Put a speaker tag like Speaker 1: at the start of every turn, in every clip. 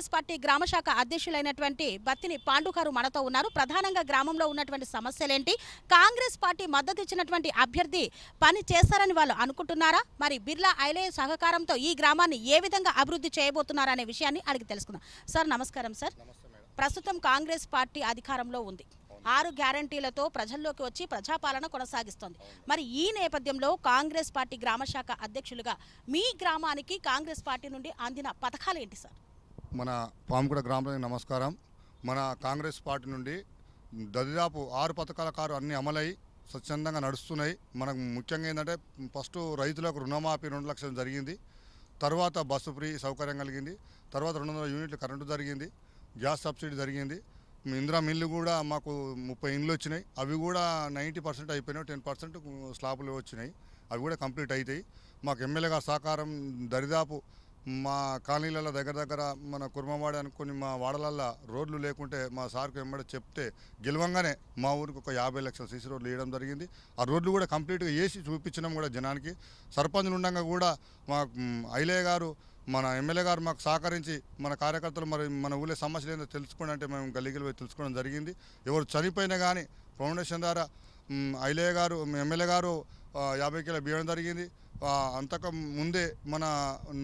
Speaker 1: Congress party గ్రామ శాఖ అధ్యక్షులైనటువంటి బత్తిని పాండుకారు మనతో ఉన్నారు. ప్రధానంగా గ్రామంలో ఉన్నటువంటి సమస్యలేంటి? కాంగ్రెస్ పార్టీ మద్దతు ఇచ్చినటువంటి అభ్యర్థి పని చేస్తారని వాళ్ళు అనుకుంటున్నారా? మరి బిర్లా ఐలే సహకారంతో ఈ గ్రామాన్ని ఏ విధంగా అభివృద్ధి చేయబోతున్నారా అనే విషయాన్ని అడిగి తెలుసుకుందాం. సార్ నమస్కారం సార్. ప్రస్తుతం కాంగ్రెస్ పార్టీ అధికారంలో ఉంది. ఆరు గ్యారంటీలతో ప్రజల్లోకి వచ్చి ప్రజాపాలన కొనసాగిస్తోంది. మరి ఈ నేపథ్యంలో కాంగ్రెస్ పార్టీ గ్రామ శాఖ అధ్యక్షులుగా మీ గ్రామానికి కాంగ్రెస్ పార్టీ నుండి అందిన పథకాలు ఏంటి సార్?
Speaker 2: మన పాముకుడ గ్రామానికి నమస్కారం. మన కాంగ్రెస్ పార్టీ నుండి దరిదాపు ఆరు పథకాల కారు అన్నీ అమలై స్వచ్ఛందంగా నడుస్తున్నాయి. మనకు ముఖ్యంగా ఏంటంటే ఫస్ట్ రైతులకు రుణమాఫీ రెండు లక్షలు జరిగింది. తర్వాత బస్సు ఫ్రీ సౌకర్యం కలిగింది. తర్వాత రెండు వందల యూనిట్లు కరెంటు జరిగింది. గ్యాస్ సబ్సిడీ జరిగింది. ఇందిరా మిల్లు కూడా మాకు ముప్పై ఇండ్లు వచ్చినాయి. అవి కూడా నైంటీ పర్సెంట్ అయిపోయినాయి. టెన్ పర్సెంట్ స్లాబులు వచ్చినాయి. అవి కూడా కంప్లీట్ అవుతాయి మాకు ఎమ్మెల్యే గారి సహకారం దరిదాపు మా కాలనీలలో దగ్గర దగ్గర మన కుర్మవాడ అనుకుని మా వాడలల్లో రోడ్లు లేకుంటే మా సార్కు వెంబడి చెప్తే గెలవంగానే మా ఊరికి ఒక యాభై లక్షల సీసీ రోడ్లు వేయడం జరిగింది. ఆ రోడ్లు కూడా కంప్లీట్గా వేసి చూపించినాం కూడా జనానికి. సర్పంచులు ఉండగా కూడా మా ఐలయ్య గారు మన ఎమ్మెల్యే గారు మాకు సహకరించి మన కార్యకర్తలు మరి మన ఊళ్ళో సమస్యలు ఏందో తెలుసుకోండి అంటే మేము గల్లీకి పోయి తెలుసుకోవడం జరిగింది. ఎవరు చనిపోయినా కానీ ఫౌండేషన్ ద్వారా ఐలయ్య గారు ఎమ్మెల్యే గారు యాభై కిలో బియ్యం జరిగింది. అంతకు ముందే మన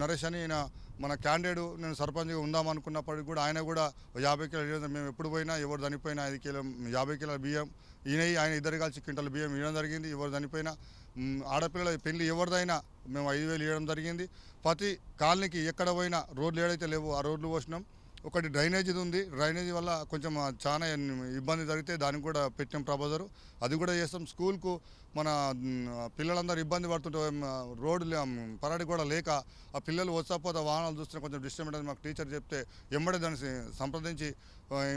Speaker 2: నరేష్ అని ఈయన మన క్యాండిడేట్ నేను సర్పంచ్గా ఉందామనుకున్నప్పటికి కూడా ఆయన కూడా యాభై కిలోల మేము ఎప్పుడు పోయినా ఎవరు చనిపోయినా ఐదు కిలో యాభై కిలోల బియ్యం ఈయన ఆయన ఇద్దరు కలిసి క్వింటల్ బియ్యం ఇవ్వడం జరిగింది ఎవరు చనిపోయినా. ఆడపిల్లల పెళ్ళి ఎవరిదైనా మేము ఐదు వేలు ఇవ్వడం జరిగింది. ప్రతి కాలనీకి ఎక్కడ పోయినా రోడ్లు ఏడైతే లేవు ఆ రోడ్లు పోసినాం. ఒకటి డ్రైనేజీది ఉంది. డ్రైనేజీ వల్ల కొంచెం చాలా ఇబ్బంది జరిగితే దానికి కూడా పెట్టాం ప్రపోజరు అది కూడా చేస్తాం. స్కూల్కు మన పిల్లలందరూ ఇబ్బంది పడుతుంటే రోడ్డు పరాడి కూడా లేక ఆ పిల్లలు వచ్చకపోతే వాహనాలు చూస్తే కొంచెం డిస్టర్బ్ మాకు టీచర్ చెప్తే ఎమ్మడే దాన్ని సంప్రదించి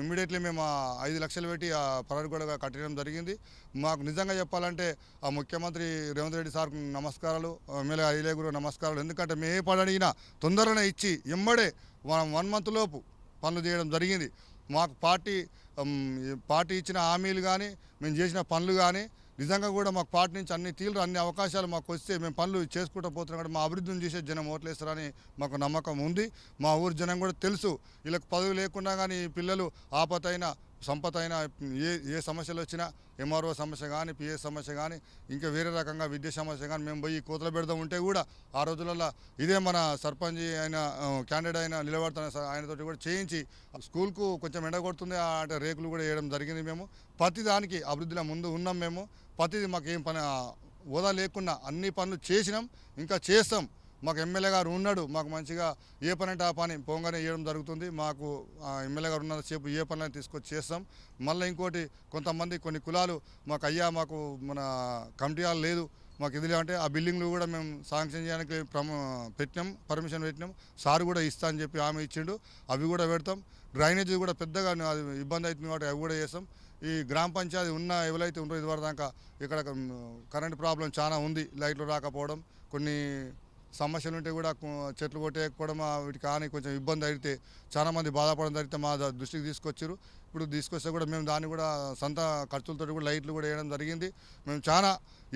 Speaker 2: ఇమ్మీడియట్లీ మేము ఐదు లక్షలు పెట్టి ఆ పరాడి కూడా కట్టడం జరిగింది. మాకు నిజంగా చెప్పాలంటే ఆ ముఖ్యమంత్రి రేవంత్ రెడ్డి సార్ నమస్కారాలు ఎమ్మెల్యే అయ్యలే గురు నమస్కారాలు. ఎందుకంటే మేము ఏ పని అడిగినా తొందరనే ఇచ్చి ఎమ్మడే వన్ మంత్ లోపు పనులు చేయడం జరిగింది. మాకు పార్టీ పార్టీ ఇచ్చిన హామీలు కానీ మేము చేసిన పనులు కానీ నిజంగా కూడా మాకు పార్టీ నుంచి అన్ని తీరు అన్ని అవకాశాలు మాకు వస్తే మేము పనులు చేసుకుంటూ పోతున్నాం కూడా మా అభివృద్ధిని చేసే జనం ఓట్లేస్తారని మాకు నమ్మకం ఉంది. మా ఊరు జనం కూడా తెలుసు. వీళ్ళకి పదవి లేకుండా కానీ ఈ పిల్లలు ఆపతైన సంపద అయినా ఏ ఏ సమస్యలు వచ్చినా ఎంఆర్ఓ సమస్య కానీ పిఏ సమస్య కానీ ఇంకా వేరే రకంగా విద్య సమస్య కానీ మేము పోయి కోతలు పెడదాం ఉంటే కూడా ఆ రోజులలో ఇదే మన సర్పంచ్ అయిన క్యాండిడేట్ అయిన నిలబడుతున్న ఆయనతోటి కూడా చేయించి స్కూల్కు కొంచెం ఎండ కొడుతుంది ఆ అంటే రేకులు కూడా వేయడం జరిగింది మేము. ప్రతి దానికి అభివృద్ధిలో ముందు ఉన్నాం మేము. ప్రతిది మాకు ఏం పని హోదా లేకుండా అన్ని పనులు చేసినాం ఇంకా చేస్తాం. మాకు ఎమ్మెల్యే గారు ఉన్నాడు మాకు మంచిగా ఏ పని అంటే ఆ పని పోగానే ఇవ్వడం జరుగుతుంది. మాకు ఆ ఎమ్మెల్యే గారు ఉన్నంతసేపు ఏ పనులను తీసుకొచ్చి చేస్తాం. మళ్ళీ ఇంకోటి కొంతమంది కొన్ని కులాలు మాకు అయ్యా మాకు మన కమిటీ హాల్ లేదు మాకు ఇది అంటే ఆ బిల్డింగ్లు కూడా మేము శాంక్షన్ చేయడానికి ప్రమ పెట్టినాం పర్మిషన్ పెట్టినాం. సార్ కూడా ఇస్తా అని చెప్పి ఆమె ఇచ్చిండు. అవి కూడా పెడతాం. డ్రైనేజీ కూడా పెద్దగా అది ఇబ్బంది అవుతుంది కాబట్టి అవి కూడా చేస్తాం. ఈ గ్రామ పంచాయతీ ఉన్న ఎవరైతే ఉన్నారో ఇదివరదాకా ఇక్కడ కరెంట్ ప్రాబ్లం చాలా ఉంది. లైట్లు రాకపోవడం కొన్ని సమస్యలు ఉంటే కూడా చెట్లు కొట్టేయకపోవడం వీటికి కానీ కొంచెం ఇబ్బంది అయితే చాలామంది బాధపడడం జరిగితే మా దృష్టికి తీసుకొచ్చారు. ఇప్పుడు తీసుకొస్తే కూడా మేము దాన్ని కూడా సొంత ఖర్చులతో కూడా లైట్లు కూడా వేయడం జరిగింది. మేము చాలా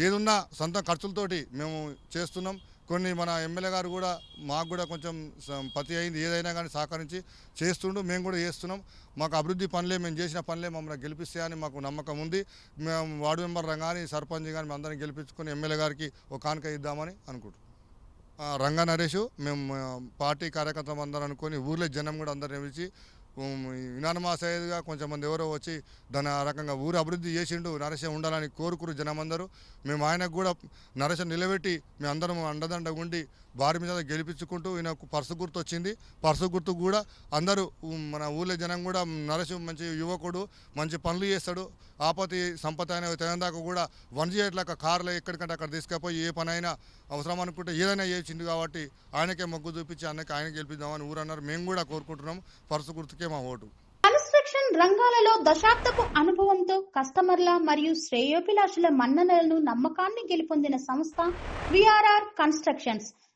Speaker 2: ఏదున్నా సొంత ఖర్చులతోటి మేము చేస్తున్నాం. కొన్ని మన ఎమ్మెల్యే గారు కూడా మాకు కూడా కొంచెం పతి అయింది. ఏదైనా కానీ సహకరించి చేస్తుండు. మేము కూడా చేస్తున్నాం. మాకు అభివృద్ధి పనులే మేము చేసిన పనులే మమ్మల్ని గెలిపిస్తాయని మాకు నమ్మకం ఉంది. మేము వార్డు మెంబర్ కానీ సర్పంచ్ కానీ మేము అందరం గెలిపించుకొని ఎమ్మెల్యే గారికి ఒక కానుక ఇద్దామని అనుకుంటున్నాం. రంగా నరేష్ మేము పార్టీ కార్యకర్తలు అందరం అనుకొని ఊర్లో జనం కూడా అందరిని పిలిచి ఇనానమాసయ్యగా కొంచెం మంది ఎవరో వచ్చి దాని ఆ రకంగా ఊరు అభివృద్ధి చేసిండు నరేష ఉండాలని కోరుకురు జనం అందరూ మేము ఆయనకు కూడా నరేష నిలబెట్టి మేము అందరం అండదండ ఉండి వారి మీద గెలిపించుకుంటూ ఈయనకు పర్సు గుర్తు వచ్చింది. పర్సు గుర్తు కూడా అందరూ మన ఊళ్ళో జనం కూడా నరసింహ మంచి యువకుడు మంచి పనులు చేస్తాడు. ఆపతి సంపద అయిన తెలంగాణకు కూడా వన్ జీఎట్లాక కార్లు ఎక్కడికంటే అక్కడ తీసుకుపోయి ఏ పని అయినా అవసరం అనుకుంటే ఏదైనా చేసింది కాబట్టి ఆయనకే మొగ్గు చూపించి ఆయనకి ఆయన గెలిపిద్దామని ఊరన్నారు. మేము కూడా కోరుకుంటున్నాం. పర్సు గుర్తుకే మా ఓటు.
Speaker 3: కన్స్ట్రక్షన్ రంగాలలో దశాబ్దపు అనుభవంతో కస్టమర్ల మరియు శ్రేయోభిలాషుల మన్ననలను నమ్మకాన్ని గెలుపొందిన సంస్థ VRR constructions.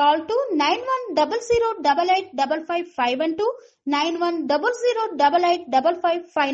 Speaker 3: Call to 9100 double eight double five five and to 9100 double eight double five five.